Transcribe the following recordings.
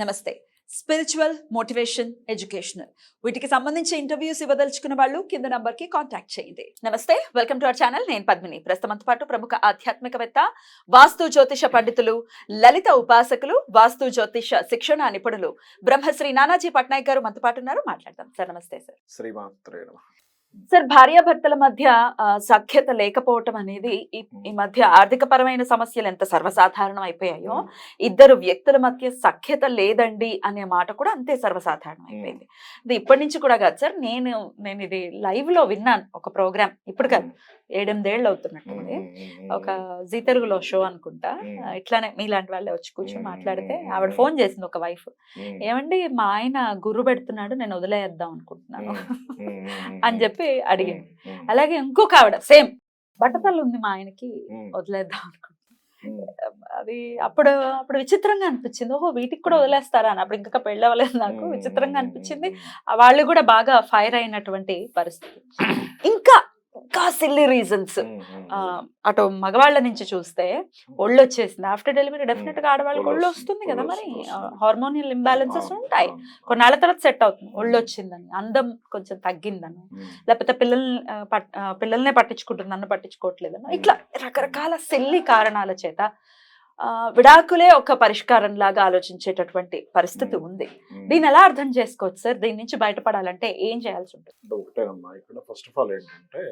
నమస్తే. Spiritual motivation educational వీటికి సంబంధించి ఇంటర్వ్యూస్ ఇవ్వదలుచుకున్న వాళ్ళు కింద నంబర్కి కాంటాక్ట్ చేయండి. నమస్తే వెల్కమ్ టు అవర్ ఛానల్ నేను పద్మిని. ప్రస్తుతంతో పాటు ప్రముఖ ఆధ్యాత్మికవేత్త వాస్తు జ్యోతిష పండితులు లలిత ఉపాసకులు వాస్తు జ్యోతిష శిక్షణ నిపుణులు బ్రహ్మశ్రీ నానాజీ పట్నాయక్ గారు మనతో పాటు ఉన్నారు. మాట్లాడదాం. సార్ నమస్తే సార్. శ్రీమాత్రే సార్ భార్యాభర్తల మధ్య సఖ్యత లేకపోవటం అనేది ఈ ఈ మధ్య ఆర్థిక పరమైన సమస్యలు ఎంత సర్వసాధారణం అయిపోయాయో ఇద్దరు వ్యక్తుల మధ్య సఖ్యత లేదండి అనే మాట కూడా అంతే సర్వసాధారణం అయిపోయింది. ఇది ఇప్పటి నుంచి కూడా కాదు సార్ నేను నేను ఇది లైవ్లో విన్నాను ఒక ప్రోగ్రామ్ ఇప్పుడు కాదు ఏడెనిమిదేళ్ళు అవుతున్నట్టుంది ఒక జీ తెలుగులో షో అనుకుంటా. ఇట్లానే మీలాంటి వాళ్ళే వచ్చి కూర్చొని. మాట్లాడితే ఆవిడ ఫోన్ చేసింది ఒక వైఫ్. ఏమండి మా ఆయన గుర్రు పెడుతున్నాడు నేను వదిలేద్దాం అనుకుంటున్నాను అని చెప్పి అడిగింది. అలాగే ఇంకొక ఆవిడ సేమ్ బట్టతలు ఉంది మా ఆయనకి వదిలేద్దాం అనుకుంటున్నాను. అది అప్పుడు అప్పుడు విచిత్రంగా అనిపించింది. ఓహో వీటికి కూడా వదిలేస్తారా అని. అప్పుడు ఇంకా పెళ్ళి అవ్వలేదు నాకు విచిత్రంగా అనిపించింది. వాళ్ళు కూడా బాగా ఫైర్ అయినటువంటి పరిస్థితి. ఇంకా ఇంకా సిల్లీ రీజన్స్ అటు మగవాళ్ళ నుంచి చూస్తే ఒళ్ళు వచ్చేసింది. ఆఫ్టర్ డెలివరీ డెఫినెట్గా ఆడవాళ్ళకి ఒళ్ళు వస్తుంది. కదా మరి? హార్మోనియల్ ఇంబ్యాలెన్సెస్ ఉంటాయి. కొన్నాళ్ళ తర్వాత సెట్ అవుతుంది. ఒళ్ళు వచ్చిందని అందం కొంచెం తగ్గిందని. లేకపోతే పిల్లల్ని పిల్లల్నే పట్టించుకుంటుంది నన్ను పట్టించుకోవట్లేదను. ఇట్లా రకరకాల సెల్లి కారణాల చేత విడాకులే ఒక పరిష్కారం లాగా ఆలోచించేటటువంటి పరిస్థితి ఉంది. దీన్ని ఎలా అర్థం చేసుకోవచ్చు సార్? దీని నుంచి బయటపడాలంటే ఏం చేయాల్సి ఉంటుంది? ఒకటేనమ్మా ఇక్కడ ఫస్ట్ ఆఫ్ ఆల్ ఏంటంటే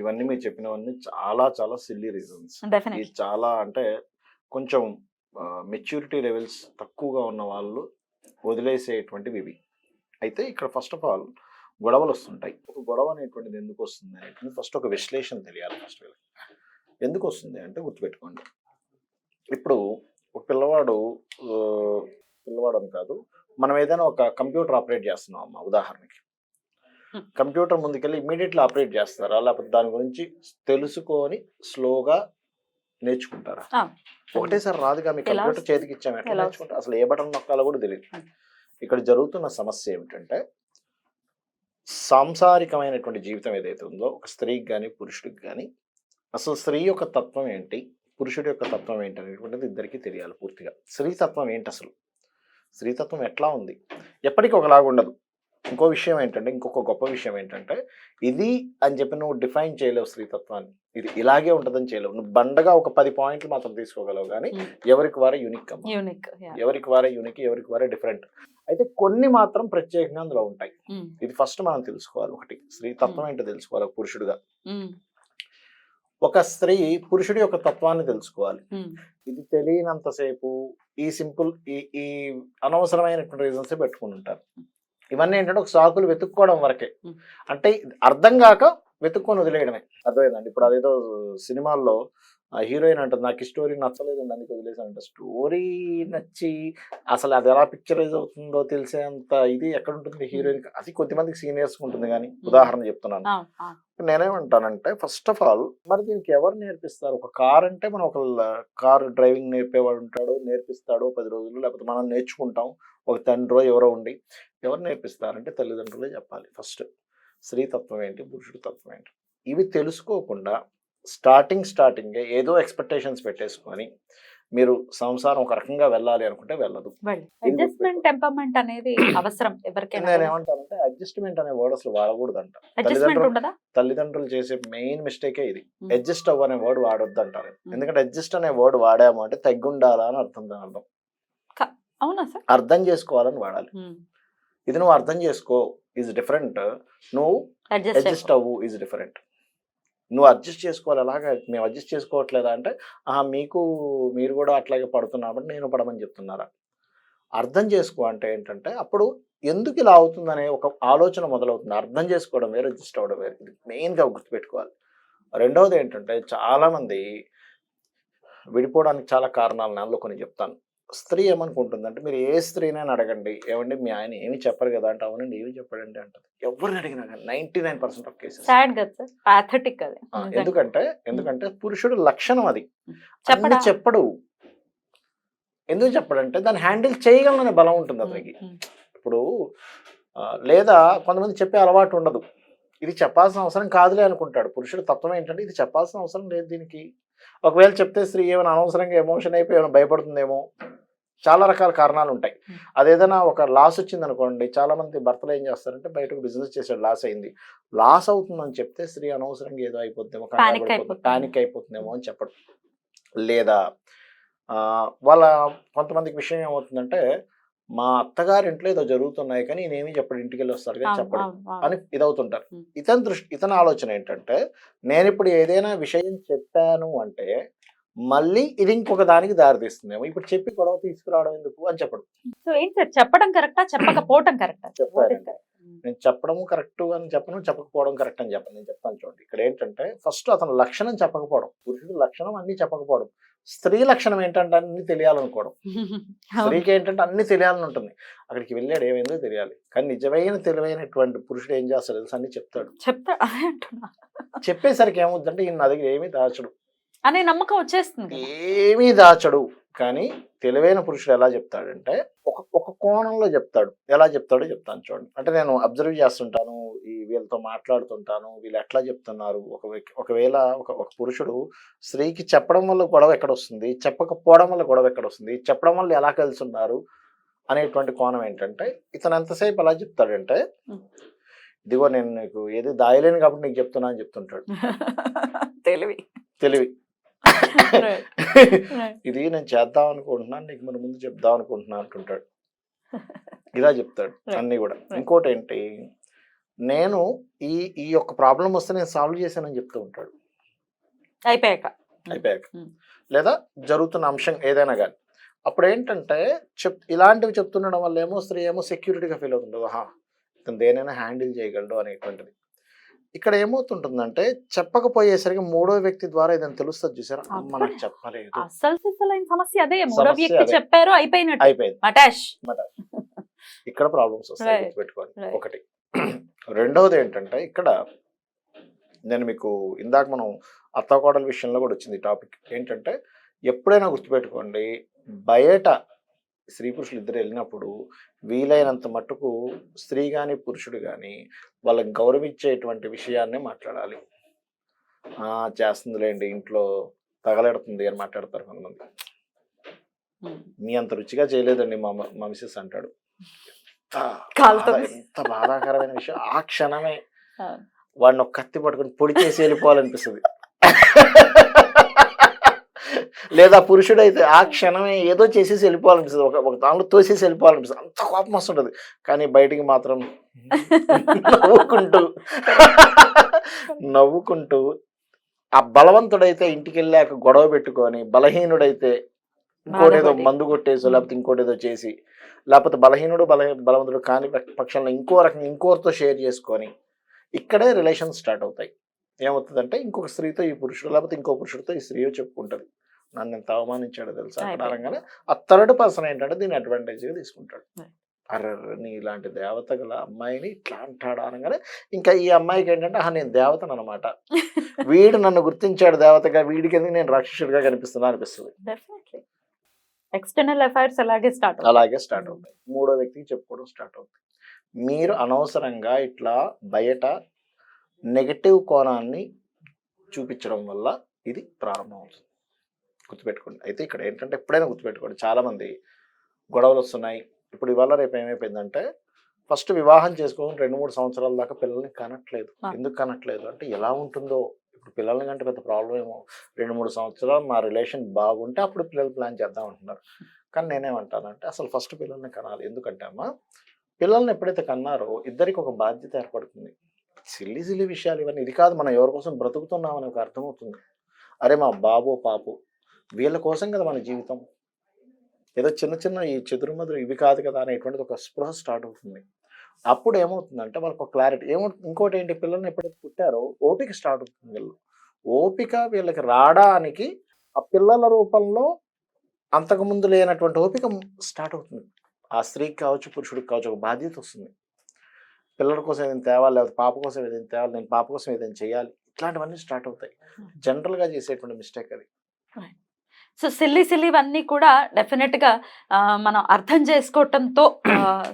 ఇవన్నీ మీరు చెప్పినవన్నీ చాలా చాలా సిల్లీ రీజన్స్ ఇది చాలా అంటే కొంచెం మెచ్యూరిటీ లెవెల్స్ తక్కువగా ఉన్న వాళ్ళు వదిలేసేటువంటివి ఇవి. అయితే ఇక్కడ ఫస్ట్ ఆఫ్ ఆల్ గొడవలు వస్తుంటాయి. ఒక గొడవ అనేటువంటిది ఎందుకు వస్తుంది అనేటువంటి ఫస్ట్ ఒక విశ్లేషణ తెలియాలి ఫస్ట్ ఎందుకు వస్తుంది అంటే గుర్తుపెట్టుకోండి. ఇప్పుడు ఒక పిల్లవాడు పిల్లవాడు అని కాదు మనం ఏదైనా ఒక కంప్యూటర్ ఆపరేట్ చేస్తున్నాం అమ్మ ఉదాహరణకి. కంప్యూటర్ ముందుకెళ్ళి ఇమీడియట్లీ ఆపరేట్ చేస్తారా? లేకపోతే దాని గురించి తెలుసుకొని స్లోగా నేర్చుకుంటారా. ఒకటేసారి రాదుగా మీ కంప్యూటర్? చేతికి ఇచ్చాము ఎట్లా నేర్చుకుంటారు? అసలు ఏ బటన్ నొక్కాలో కూడా తెలియదు. ఇక్కడ జరుగుతున్న సమస్య ఏమిటంటే సాంసారికమైనటువంటి జీవితం ఏదైతే ఉందో ఒక స్త్రీకి కానీ పురుషుడికి కానీ అసలు స్త్రీ యొక్క తత్వం ఏంటి? పురుషుడి యొక్క తత్వం ఏంటి అనేటువంటిది ఇద్దరికీ తెలియాలి పూర్తిగా. స్త్రీ తత్వం ఏంటి అసలు? స్త్రీతత్వం ఎట్లా ఉంది? ఎప్పటికీ ఒకలాగా ఉండదు. ఇంకో విషయం ఏంటంటే ఇంకొక గొప్ప విషయం ఏంటంటే ఇది అని చెప్పి నువ్వు డిఫైన్ చేయలేవు స్త్రీతత్వాన్ని. ఇది ఇలాగే ఉంటుందని చేయలేవు. నువ్వు బండగా ఒక పది పాయింట్లు మాత్రం తీసుకోగలవు కానీ. ఎవరికి వారే యూనిక్ యూనిక్ ఎవరికి వారే యూనిక్ ఎవరికి వారే డిఫరెంట్ అయితే కొన్ని మాత్రం ప్రత్యేకంగా అందులో ఉంటాయి. ఇది ఫస్ట్ మనం తెలుసుకోవాలి ఒకటి. స్త్రీ తత్వం ఏంటో తెలుసుకోవాలి ఒక పురుషుడిగా. ఒక స్త్రీ పురుషుడి యొక్క తత్వాన్ని తెలుసుకోవాలి. ఇది తెలియనంతసేపు ఈ సింపుల్ ఈ ఈ అనవసరమైనటువంటి రీజన్స్ పెట్టుకుని ఉంటారు. ఇవన్నీ ఏంటంటే ఒక సాకులు వెతుక్కోవడం వరకే. అంటే అర్థం కాక వెతుక్కొని వదిలేయడమే. అర్థమైందండి? ఇప్పుడు అదేదో సినిమాల్లో ఆ హీరోయిన్ అంటుంది నాకు ఈ స్టోరీ నచ్చలేదండి అందుకే వదిలేసానంట స్టోరీ నచ్చి అసలు అది ఎలా పిక్చరైజ్ అవుతుందో తెలిసేంత ఇది ఎక్కడ ఉంటుంది హీరోయిన్? అది కొద్దిమందికి సీనియర్స్ ఉంటుంది కానీ ఉదాహరణ చెప్తున్నాను. నేనేమంటానంటే ఫస్ట్ ఆఫ్ ఆల్ మరి దీనికి ఎవరు నేర్పిస్తారు? ఒక కార్ అంటే మనం ఒక కార్ డ్రైవింగ్ నేర్పేవాడు ఉంటాడు నేర్పిస్తాడు పది రోజులు లేకపోతే మనం నేర్చుకుంటాం. ఒక తండ్రో ఎవరో ఉండి ఎవరు నేర్పిస్తారంటే తల్లిదండ్రులే చెప్పాలి ఫస్ట్. స్త్రీ తత్వం ఏంటి? పురుషుడి తత్వం ఏంటి? ఇవి తెలుసుకోకుండా స్టార్టింగ్ స్టార్టింగే ఏదో ఎక్స్పెక్టేషన్స్ పెట్టేసుకొని మీరు సంసారం ఒక రకంగా వెళ్ళాలి అనుకుంటే వెళ్ళదు. అడ్జస్ట్మెంట్ టెంపర్మెంట్ అనేది అవసరం ఎవరికైనా నేను ఏమంటానంటే అడ్జస్ట్మెంట్ అనే వర్డ్ అసలు వాడకూడదంట. అడ్జస్ట్మెంట్ తల్లిదండ్రులు- తల్లిదండ్రులు చేసే మెయిన్ మిస్టేకే ఇది. అడ్జస్ట్ అవ్వ అనే వర్డ్ వాడొద్దు అంటారు. ఎందుకంటే అడ్జస్ట్ అనే వర్డ్ వాడాము అంటే తగ్గుండాలా అని అర్థం దాని అర్థం. అవునా సార్? అర్థం చేసుకోవాలని వాడాలి. ఇది నువ్వు అర్థం చేసుకో ఈజ్ డిఫరెంట్. నువ్వు అడ్జస్ట్ అవ్వు ఈజ్ డిఫరెంట్. నువ్వు అడ్జస్ట్ చేసుకోవాలి అలాగా మేము అడ్జస్ట్ చేసుకోవట్లేదా అంటే ఆహా మీకు మీరు కూడా అట్లాగే పడుతున్నారు నేను పడమని చెప్తున్నారా? అర్థం చేసుకో అంటే ఏంటంటే అప్పుడు ఎందుకు ఇలా అవుతుందనే ఒక ఆలోచన మొదలవుతుంది. అర్థం చేసుకోవడం వేరు అడ్జస్ట్ అవ్వడం వేరు. ఇది మెయిన్గా గుర్తుపెట్టుకోవాలి. రెండవది ఏంటంటే చాలామంది విడిపోవడానికి చాలా కారణాలు అందులో కొన్ని చెప్తాను. స్త్రీ ఏమనుకుంటుందంటే మీరు ఏ స్త్రీనైనా అడగండి. ఏమండి? మీ ఆయన ఏమి చెప్పరు కదా అంటే అవునండి ఏమి చెప్పడండి అంటది. ఎవరిని అడిగినా కానీ ninety nine percent of cases. ఎందుకంటే ఎందుకంటే పురుషుడు లక్షణం అది. చెప్పడా? చెప్పడు. ఎందుకు చెప్పడంటే దాన్ని హ్యాండిల్ చేయగలనే బలం ఉంటుంది అతనికి. ఇప్పుడు లేదా కొంతమంది చెప్పే అలవాటు ఉండదు. ఇది చెప్పాల్సిన అవసరం కాదులే అనుకుంటాడు. పురుషుడు తత్వం ఏంటంటే ఇది చెప్పాల్సిన అవసరం లేదు దీనికి. ఒకవేళ చెప్తే స్త్రీ ఏమైనా అనవసరంగా ఎమోషన్ అయిపోయి ఏమైనా భయపడుతుందేమో చాలా రకాల కారణాలు ఉంటాయి. అదేదైనా ఒక లాస్ వచ్చింది అనుకోండి చాలా మంది భర్తలు ఏం చేస్తారంటే బయటకు బిజినెస్ చేసాడు లాస్ అయింది లాస్ అవుతుందని చెప్తే స్త్రీ అనవసరంగా ఏదో అయిపోతుందేమో. పానిక్ అయిపోతుందేమో అని చెప్పడం లేదా ఆ, వాళ్ళ కొంతమందికి విషయం ఏమవుతుందంటే మా అత్తగారి ఇంట్లో ఏదో జరుగుతున్నాయి కానీ నేనేమి చెప్పడు ఇంటికి వెళ్ళి వస్తాడు కానీ చెప్పడు. అని ఇదవుతుంటారు. ఇతని దృష్టి ఇతని ఆలోచన ఏంటంటే నేను ఇప్పుడు ఏదైనా విషయం చెప్పాను అంటే మళ్ళీ ఇది ఇంకొక దానికి దారితీస్తుందేమో. ఇప్పుడు చెప్పి గొడవ తీసుకురావడం ఎందుకు అని చెప్పడు. సో ఏంటి సార్? చెప్పడం కరెక్టా? చెప్పకపోవటం కరెక్టా? చెప్పారండి. నేను చెప్పడము కరెక్ట్ అని చెప్పను చెప్పకపోవడం కరెక్ట్ అని చెప్పను. నేను చెప్తాను చూడండి. ఇక్కడ ఏంటంటే ఫస్ట్ అతని లక్షణం చెప్పకపోవడం. పురుషుడి లక్షణం అన్ని చెప్పకపోవడం. స్త్రీ లక్షణం ఏంటంటే అన్ని తెలియాలనుకోవడం. స్త్రీకి ఏంటంటే అన్ని తెలియాలని ఉంటుంది. అక్కడికి వెళ్ళాడు ఏమైందో తెలియాలి. కానీ నిజమైన తెలివైనటువంటి పురుషుడు ఏం చేస్తాడు తెలుసు? అన్ని చెప్తాడు. చెప్తా అదే అంటున్నా. చెప్పేసరికి ఏమవుతుందంటే ఈయన నా దగ్గర ఏమీ దాచడు. అనే నమ్మకం వచ్చేస్తుంది. ఏమీ దాచడు. కానీ తెలివైన పురుషుడు ఎలా చెప్తాడంటే ఒక ఒక కోణంలో చెప్తాడు. ఎలా చెప్తాడో చెప్తాను చూడండి. అంటే నేను అబ్జర్వ్ చేస్తుంటాను ఈ వీళ్ళతో మాట్లాడుతుంటాను వీళ్ళు ఎట్లా చెప్తున్నారు. ఒక ఒకవేళ ఒక ఒక పురుషుడు స్త్రీకి చెప్పడం వల్ల గొడవ ఎక్కడ వస్తుంది చెప్పకపోవడం వల్ల గొడవ ఎక్కడ వస్తుంది చెప్పడం వల్ల ఎలా కలిసి ఉన్నారు అనేటువంటి కోణం ఏంటంటే ఇతను ఎంతసేపు ఎలా చెప్తాడంటే. ఇదిగో నేను నీకు ఏది దాయలేను కాబట్టి నీకు చెప్తున్నా అని చెప్తుంటాడు. తెలివి. తెలివి. ఇది నేను చేద్దాం అనుకుంటున్నాను నీకు మన ముందు చెప్దాం అనుకుంటున్నాను అంటుంటాడు. ఇలా చెప్తాడు. అన్ని కూడా. ఇంకోటి ఏంటి నేను ఈ ఈ యొక్క ప్రాబ్లం వస్తే నేను సాల్వ్ చేశానని చెప్తూ ఉంటాడు. అయిపోయాక. అయిపోయాక. లేదా జరుగుతున్న అంశం ఏదైనా కానీ అప్పుడు ఏంటంటే చెప్ ఇలాంటివి చెప్తుండడం వల్ల ఏమో స్త్రీ ఏమో సెక్యూరిటీగా ఫీల్ అవుతుంటుంది ఆహా ఇతను దేనైనా హ్యాండిల్ చేయగలడు అనేటువంటిది. ఇక్కడ ఏమవుతుంటుందంటే చెప్పకపోయేసరికి మూడో వ్యక్తి ద్వారా ఇదని తెలుస్తుంది చూసారా? అమ్మ నాకు అప్పుడే. చెప్పలేదు అసలు సమస్య అదే. మూడో వ్యక్తి. చెప్పారు అయిపోయినట్టు. అయిపోయింది. మటాష్. ఇక్కడ ప్రాబ్లమ్స్ వస్తాయి. గుర్తుపెట్టుకోండి. Right. ఒకటి. రెండవది ఏంటంటే ఇక్కడ నేను మీకు ఇందాక మనం అత్తకోడల విషయంలో కూడా వచ్చింది టాపిక్. ఏంటంటే ఎప్పుడైనా గుర్తుపెట్టుకోండి బయట స్త్రీ పురుషులు ఇద్దరు వెళ్ళినప్పుడు వీలైనంత మట్టుకు స్త్రీ కానీ పురుషుడు కానీ వాళ్ళకి గౌరవించేటువంటి విషయాన్నే మాట్లాడాలి. ఆ, చేస్తుందిలేండి ఇంట్లో తగలెడుతుంది అని మాట్లాడతారు కొంతమంది. మీ అంత రుచిగా చేయలేదండి మా మిసెస్ అంటాడు. ఎంత బాధాకరమైన విషయం. ఆ క్షణమే. వాడిని ఒక కత్తి పట్టుకొని పొడి చేసి వెళ్ళిపోవాలనిపిస్తుంది. లేదా పురుషుడు అయితే ఆ క్షణమే ఏదో చేసేసి వెళ్ళిపోవాలనిపిస్తుంది. ఒక ఒక దాంట్లో తోసేసి వెళ్ళిపోవాలనిపిస్తుంది. అంత కోపం వస్తుంటది. కానీ బయటికి మాత్రం నవ్వుకుంటూ నవ్వుకుంటూ ఆ బలవంతుడైతే ఇంటికి వెళ్ళాక గొడవ పెట్టుకొని బలహీనుడైతే ఇంకోటేదో. మందు కొట్టేసో లేకపోతే ఇంకోటేదో చేసి లేకపోతే బలహీనుడు బల బలవంతుడు కాని పక్ష- పక్షంలో ఇంకో రకంగా ఇంకోరితో షేర్ చేసుకొని ఇక్కడే రిలేషన్ స్టార్ట్ అవుతాయి. ఏమవుతుందంటే ఇంకొక స్త్రీతో ఈ పురుషుడు లేకపోతే ఇంకో పురుషుడితో ఈ స్త్రీ చెప్పుకుంటది. నన్ను ఎంత అవమానించాడో తెలుసా. అనగానే ఆ థర్డ్ పర్సన్ ఏంటంటే దీన్ని అడ్వాంటేజ్గా తీసుకుంటాడు. Right. అర్ర నీ ఇలాంటి దేవత గల అమ్మాయిని ఇట్లా అంటాడు అనగానే ఇంకా ఈ అమ్మాయికి ఏంటంటే ఆహా నేను దేవతను అనమాట వీడు నన్ను గుర్తించాడు దేవతగా వీడికి ఎందుకు నేను రాక్షసుడిగా కనిపిస్తున్నా అనిపిస్తుంది. ఎక్స్టర్నల్ అఫైర్స్ అలాగే స్టార్ట్ అలాగే స్టార్ట్ అవుతాయి. మూడో వ్యక్తికి చెప్పుకోవడం స్టార్ట్ అవుతాయి. మీరు అనవసరంగా ఇట్లా బయట నెగటివ్ కోణాన్ని చూపించడం వల్ల ఇది ప్రారంభం అవుతుంది గుర్తుపెట్టుకోండి. అయితే ఇక్కడ ఏంటంటే ఎప్పుడైనా గుర్తుపెట్టుకోండి. చాలా మంది గొడవలు వస్తున్నాయి. ఇప్పుడు ఇవాళ రేపు ఏమైపోయిందంటే ఫస్ట్ వివాహం చేసుకొని రెండు మూడు సంవత్సరాల దాకా పిల్లల్ని కనట్లేదు. ఎందుకు కనట్లేదు? అంటే ఎలా ఉంటుందో? ఇప్పుడు పిల్లల్ని కంటే పెద్ద ప్రాబ్లం ఏమో. రెండు మూడు సంవత్సరాలు మా రిలేషన్ బాగుంటే అప్పుడు పిల్లలు ప్లాన్ చేద్దాం అంటున్నారు. కానీ నేనేమంటానంటే అసలు ఫస్ట్ పిల్లల్ని కనాలి. ఎందుకంటే అమ్మా పిల్లల్ని ఎప్పుడైతే కన్నారో ఇద్దరికి ఒక బాధ్యత ఏర్పడుతుంది. సిల్లి సిల్లి విషయాలు ఇవన్నీ. ఇది కాదు మనం ఎవరి కోసం బ్రతుకుతున్నామని ఒక అర్థమవుతుంది. అరే మా బాబు పాపు వీళ్ళ కోసం కదా మన జీవితం. ఏదో చిన్న చిన్న ఈ చెదురుమదురు ఇవి కాదు కదా అనేటువంటిది ఒక స్పృహ స్టార్ట్ అవుతుంది. అప్పుడు ఏమవుతుందంటే వాళ్ళకి ఒక క్లారిటీ ఏమవుతుంది ఇంకోటి ఏంటి? పిల్లల్ని ఎప్పుడైతే పుట్టారో ఓపిక స్టార్ట్ అవుతుంది వీళ్ళు. ఓపిక వీళ్ళకి రావడానికి ఆ పిల్లల రూపంలో అంతకుముందు లేనటువంటి ఓపిక స్టార్ట్ అవుతుంది. ఆ స్త్రీకి కావచ్చు పురుషుడికి కావచ్చు ఒక బాధ్యత వస్తుంది. పిల్లల కోసం ఏదైనా తేవాలి లేకపోతే పాప కోసం ఏదైనా తేవాలి నేను పాప కోసం ఏదైనా చేయాలి. ఇట్లాంటివన్నీ స్టార్ట్ అవుతాయి. జనరల్గా చేసేటువంటి మిస్టేక్ అది. సో సిల్లి సిల్లివన్నీ కూడా డెఫినెట్గా మనం అర్థం చేసుకోవటంతో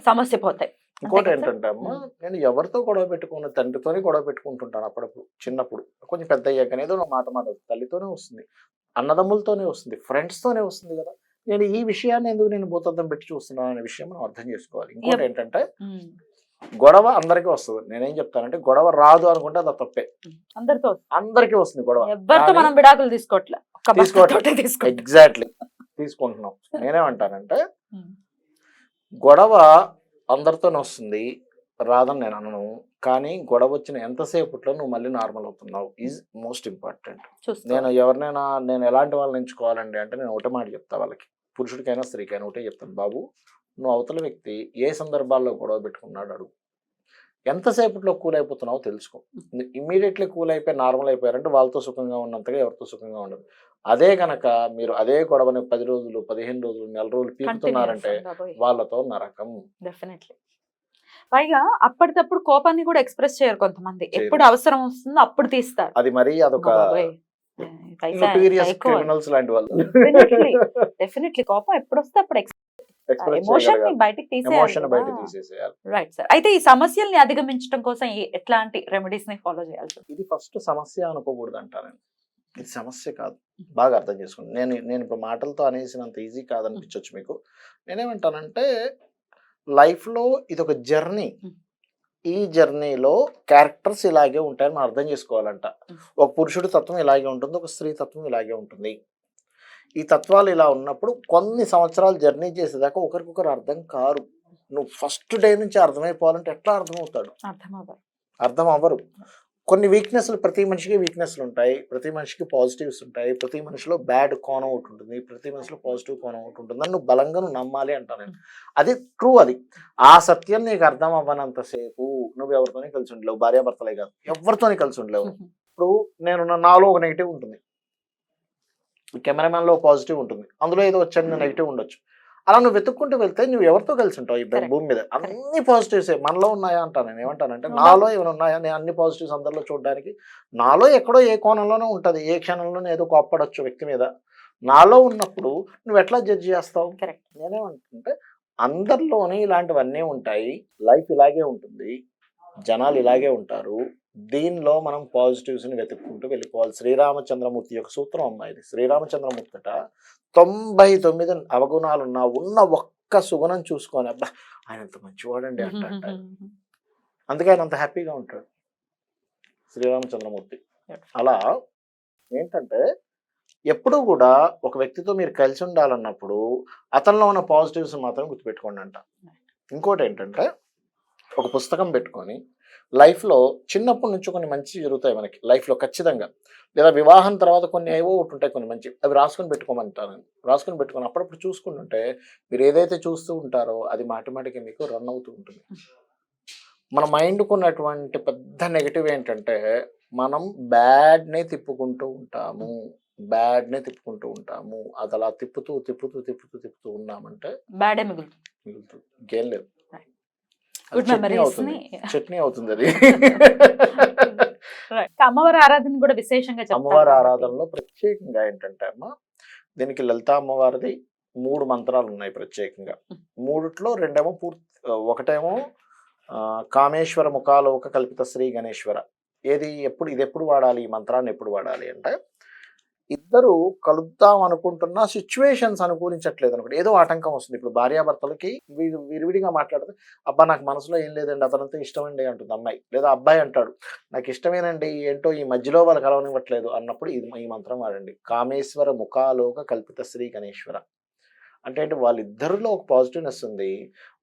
సమస్య పోతాయి. ఇంకోటి? ఏంటంటే అమ్మ నేను ఎవరితో గొడవ పెట్టుకున్న తండ్రితోనే గొడవ పెట్టుకుంటుంటాను అప్పుడప్పుడు చిన్నప్పుడు. కొంచెం పెద్ద అయ్యాక ఏదో నా మాట మాట తల్లితోనే వస్తుంది అన్నదమ్ములతోనే వస్తుంది ఫ్రెండ్స్తోనే వస్తుంది కదా. నేను ఈ విషయాన్ని ఎందుకు నేను భూతద్దం పెట్టి చూస్తున్నాను అనే విషయం మనం అర్థం చేసుకోవాలి. ఇంకోటి. ఏంటంటే. గొడవ అందరికీ వస్తుంది. నేనేం చెప్తానంటే గొడవ రాదు అనుకుంటే అది తప్పే. అందరితో అందరికీ వస్తుంది గొడవ. ఎవరితో మనం విడాకులు తీసుకోవట్లే. ఎగ్జాక్ట్లీ తీసుకుంటున్నాం. నేనేమంటానంటే. గొడవ అందరితోనే వస్తుంది. రాదని నేను అనను. కానీ గొడవ వచ్చిన ఎంతసేపట్లో నువ్వు మళ్ళీ నార్మల్ అవుతున్నావు ఈజ్ మోస్ట్ ఇంపార్టెంట్ నేను ఎవరినైనా నేను ఎలాంటి వాళ్ళని ఎంచుకోవాలండి అంటే నేను ఒకటే మాట చెప్తా వాళ్ళకి. పురుషుడికైనా స్త్రీకైనా ఒకటే చెప్తాను. బాబు నువ్వు అవతల వ్యక్తి ఏ సందర్భాల్లో గొడవ పెట్టుకున్నాడు అడుగు. ఎంతసేపట్లో కూల్ అయిపోతున్నావో తెలుసుకో. ఇమ్మీడియట్లీ కూల్ అయిపోయి నార్మల్ అయిపోయారంటే వాళ్ళతో సుఖంగా ఉన్నంతగా ఎవరితో సుఖంగా ఉండదు. అదే కనుక మీరు అదే గొడవని పది రోజులు పదిహేను రోజులు నెల రోజులు పీకుతున్నారంటే వాళ్ళతో నరకం. డెఫినెట్లీ పైగా అప్పటికప్పుడు కోపాన్ని కూడా ఎక్స్ప్రెస్ చేయరు కొంతమంది. ఎప్పుడు అవసరం వస్తుందో అప్పుడు తీస్తారు. అది మరీ అదొక. క్రిమినల్స్ లాంటి వాళ్ళు. డెఫినెట్లీ కోపం ఎప్పుడు వస్తే అప్పుడు ఎమోషన్ బయటికి తీసేయాలి రైట్ సార్ అయితే ఈ సమస్యల్ని అధిగమించడం కోసం ఎట్లాంటి రెమెడీస్ని ఫాలో ఉంటుంది? ఇది ఫస్ట్ సమస్య అనుకోకూడదు అంటాను ఇది సమస్య కాదు. బాగా అర్థం చేసుకోండి నేను నేను ఇప్పుడు మాటలతో అనేసినంత ఈజీ కాదనిపించవచ్చు మీకు. నేనేమంటానంటే లైఫ్లో ఇది ఒక జర్నీ. ఈ జర్నీలో క్యారెక్టర్స్ ఇలాగే ఉంటాయని మనం అర్థం చేసుకోవాలంట. ఒక పురుషుడి తత్వం ఇలాగే ఉంటుంది ఒక స్త్రీ తత్వం ఇలాగే ఉంటుంది. ఈ తత్వాలు ఇలా ఉన్నప్పుడు కొన్ని సంవత్సరాలు జర్నీ చేసేదాకా ఒకరికొకరు అర్థం కారు. నువ్వు ఫస్ట్ డే నుంచి అర్థమైపోవాలంటే ఎట్లా అర్థమవుతాడు? అర్థం అవ్వరు కొన్ని వీక్నెస్లు ప్రతి మనిషికి వీక్నెస్లు ఉంటాయి. ప్రతి మనిషికి పాజిటివ్స్ ఉంటాయి. ప్రతి మనిషిలో బ్యాడ్ కోణం ఒకటి ఉంటుంది. ప్రతి మనిషిలో పాజిటివ్ కోణం ఒకటి ఉంటుంది అని నువ్వు బలంగా నువ్వు నమ్మాలి అంటాను నేను. అది ట్రూ అది. ఆ సత్యం నీకు అర్థం అవ్వనంతసేపు నువ్వు ఎవరితోనే కలిసి ఉండలేవు. భార్యాభర్తలే కాదు. ఎవరితోనే కలిసి ఉండలేవు. ఇప్పుడు నేను నాలో ఒక నెగిటివ్ ఉంటుంది. కెమెరామెన్లో పాజిటివ్ ఉంటుంది. అందులో ఏదో వచ్చిన నెగిటివ్ ఉండొచ్చు. అలా నువ్వు వెతుక్కుంటూ వెళ్తే నువ్వు ఎవరితో కలిసి ఉంటావు ఈ. భూమి మీద? అన్ని పాజిటివ్స్ మనలో ఉన్నాయా అంటాను నేను ఏమంటానంటే. నాలో ఏమైనా ఉన్నాయా? నేను అన్ని పాజిటివ్స్ అందరిలో చూడడానికి నాలో ఎక్కడో ఏ కోణంలోనే ఉంటుంది. ఏ క్షణంలోనే ఏదో కోప్పడొచ్చు వ్యక్తి మీద. నాలో ఉన్నప్పుడు నువ్వు ఎట్లా జడ్జి చేస్తావు? నేనేమంటుంటే అందరిలోనే ఇలాంటివన్నీ ఉంటాయి. లైఫ్ ఇలాగే ఉంటుంది. జనాలు ఇలాగే ఉంటారు. దీనిలో మనం పాజిటివ్స్ని వెతుక్కుంటూ వెళ్ళిపోవాలి. శ్రీరామచంద్రమూర్తి యొక్క సూత్రం అమ్మా ఇది. శ్రీరామచంద్రమూర్తి అట తొంభై తొమ్మిది అవగుణాలున్నా ఉన్న ఒక్క సుగుణం చూసుకొని అబ్బా ఆయన ఎంత మంచివాడండి అంట. అందుకే ఆయన అంత హ్యాపీగా ఉంటాడు. శ్రీరామచంద్రమూర్తి. అలా ఏంటంటే ఎప్పుడూ కూడా ఒక వ్యక్తితో మీరు కలిసి ఉండాలన్నప్పుడు అతనిలో ఉన్న పాజిటివ్స్ మాత్రం గుర్తుపెట్టుకోండి అంట. ఇంకోటి ఏంటంటే ఒక పుస్తకం పెట్టుకొని లైఫ్లో చిన్నప్పటి నుంచి కొన్ని మంచి జరుగుతాయి మనకి లైఫ్లో ఖచ్చితంగా. లేదా వివాహం తర్వాత కొన్ని ఏవో ఒకటి ఉంటాయి కొన్ని మంచి అవి రాసుకొని పెట్టుకోమంటాను. నేను. రాసుకొని పెట్టుకొని అప్పుడప్పుడు చూసుకుంటుంటే మీరు ఏదైతే చూస్తూ ఉంటారో అది మాటి మాటికి మీకు రన్ అవుతూ ఉంటుంది. మన మైండ్కు ఉన్నటువంటి పెద్ద నెగిటివ్ ఏంటంటే మనం బ్యాడ్నే తిప్పుకుంటూ ఉంటాము. బ్యాడ్నే తిప్పుకుంటూ ఉంటాము. అది అలా తిప్పుతూ తిప్పుతూ తిప్పుతూ తిప్పుతూ ఉన్నామంటే బ్యాడే మిగులుతుంది. మిగులుతుంది. ఇంకేం లేదు. గుడ్ చట్నీ మెమరీస్ అవుతుంది. ని చట్నీ అవుతుంది అది. అమ్మవారి ఆరాధన కూడా విశేషంగా అమ్మవారి. ఆరాధనలో ప్రత్యేకంగా ఏంటంటే అమ్మ దీనికి లలిత అమ్మవారిది మూడు మంత్రాలు ఉన్నాయి ప్రత్యేకంగా. మూడిట్లో రెండేమో పూర్తి ఒకటేమో కామేశ్వర ముఖాలోక కల్పిత శ్రీ గణేశ్వర. ఏది ఎప్పుడు ఇది ఎప్పుడు వాడాలి? ఈ మంత్రాన్ని ఎప్పుడు వాడాలి అంటే ఇద్దరు కలుద్దాం అనుకుంటున్న సిచ్యువేషన్స్ అనుకూలించట్లేదు అనుకోండి ఏదో ఆటంకం వస్తుంది. ఇప్పుడు భార్యాభర్తలకి వీరు విరివిడిగా మాట్లాడితే అబ్బా నాకు మనసులో ఏం లేదండి అతనితో ఇష్టం అండి అంటుంది అమ్మాయి. లేదా అబ్బాయి అంటాడు నాకు ఇష్టమేనండి ఏంటో ఈ మధ్యలో వాళ్ళు కలవనివ్వట్లేదు అన్నప్పుడు ఇది ఈ మంత్రం వాడండి. కామేశ్వర ముఖాలోక కల్పిత శ్రీ గణేశ్వర. అంటే వాళ్ళిద్దరిలో ఒక పాజిటివ్నెస్ ఉంది.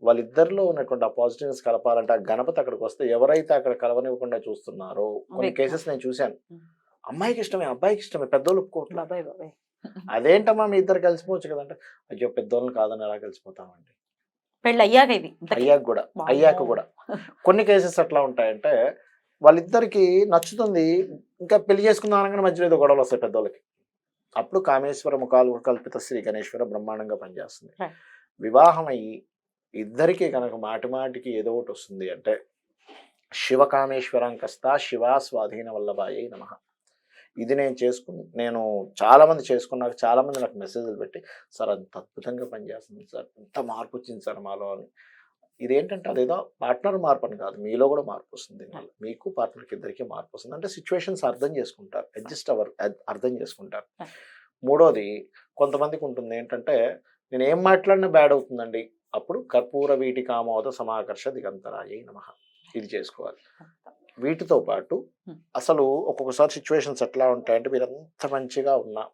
వాళ్ళిద్దరిలో ఉన్నటువంటి ఆ పాజిటివ్నెస్ కలపాలంటే ఆ గణపతి అక్కడికి వస్తే ఎవరైతే అక్కడ కలవనివ్వకుండా చూస్తున్నారో కొన్ని. కేసెస్ నేను చూశాను. అమ్మాయికి ఇష్టమే అబ్బాయికి ఇష్టమే పెద్దోళ్ళు ఒప్పుకోవట్లేదు బాబాయ్ బాబాయ్. అదేంటమ్మా మీ ఇద్దరు కలిసిపోవచ్చు కదంటే అయ్యో పెద్దోళ్ళని కాదని ఎలా కలిసిపోతామండి? పెళ్ళి అయ్యాక ఇది. అయ్యాక కూడా. అయ్యాక కూడా. కొన్ని కేసెస్ ఎట్లా ఉంటాయంటే వాళ్ళిద్దరికి నచ్చుతుంది ఇంకా పెళ్ళి చేసుకుందాం అనగానే మధ్యలో ఏదో గొడవలు వస్తాయి పెద్దోళ్ళకి. అప్పుడు కామేశ్వర ముఖాలు కల్పిత శ్రీ గణేశ్వర బ్రహ్మాండంగా పనిచేస్తుంది. వివాహం అయ్యి ఇద్దరికి కనుక మాటి మాటికి ఏదో ఒకటి వస్తుంది అంటే శివ కామేశ్వరం కస్తా శివ స్వాధీన వల్లభాయే నమ. ఇది నేను చేసుకు నేను చాలా మంది చేసుకున్నాక చాలా మంది నాకు మెసేజ్లు పెట్టి సార్ అంత అద్భుతంగా పనిచేస్తుంది సార్ ఎంత మార్పు వచ్చింది సార్ మాలో అని. ఇదేంటంటే అదేదో పార్ట్నర్ మార్పు అని కాదు మీలో కూడా మార్పు వస్తుంది దీనివల్ల. మీకు పార్ట్నర్కి ఇద్దరికి మార్పు వస్తుంది. అంటే సిచ్యువేషన్స్ అర్థం చేసుకుంటారు అడ్జస్ట్ అవర్ అర్థం చేసుకుంటారు. మూడోది కొంతమందికి ఉంటుంది ఏంటంటే నేను ఏం మాట్లాడినా బ్యాడ్ అవుతుందండి. అప్పుడు కర్పూర వీటి కామోద సమాకర్ష దిగంతరాయ నమ. ఇది చేసుకోవాలి. వీటితో పాటు. అసలు ఒక్కొక్కసారి సిచ్యువేషన్స్ ఎట్లా ఉంటాయంటే మీరు ఎంత మంచిగా ఉన్నా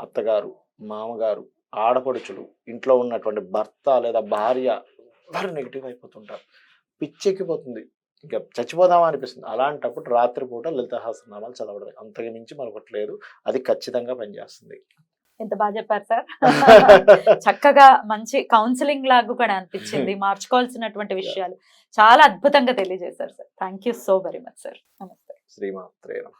అత్తగారు మామగారు ఆడపడుచులు ఇంట్లో ఉన్నటువంటి భర్త లేదా భార్య అందరూ నెగిటివ్ అయిపోతుంటారు. పిచ్చెక్కిపోతుంది. ఇంకా చచ్చిపోదామా అనిపిస్తుంది. అలాంటప్పుడు రాత్రిపూట లలిత సహస్రనామాలు చదవడమే. అంతకు మించి మరొకటి లేదు. అది ఖచ్చితంగా పనిచేస్తుంది. ఎంత బాగా చెప్పారు సార్? చక్కగా మంచి కౌన్సిలింగ్ లాగా కూడా అనిపించింది మార్చుకోవాల్సినటువంటి విషయాలు. చాలా అద్భుతంగా తెలియజేశారు sir. Thank you so very much sir. నమస్తే. శ్రీమాత్రే నమః.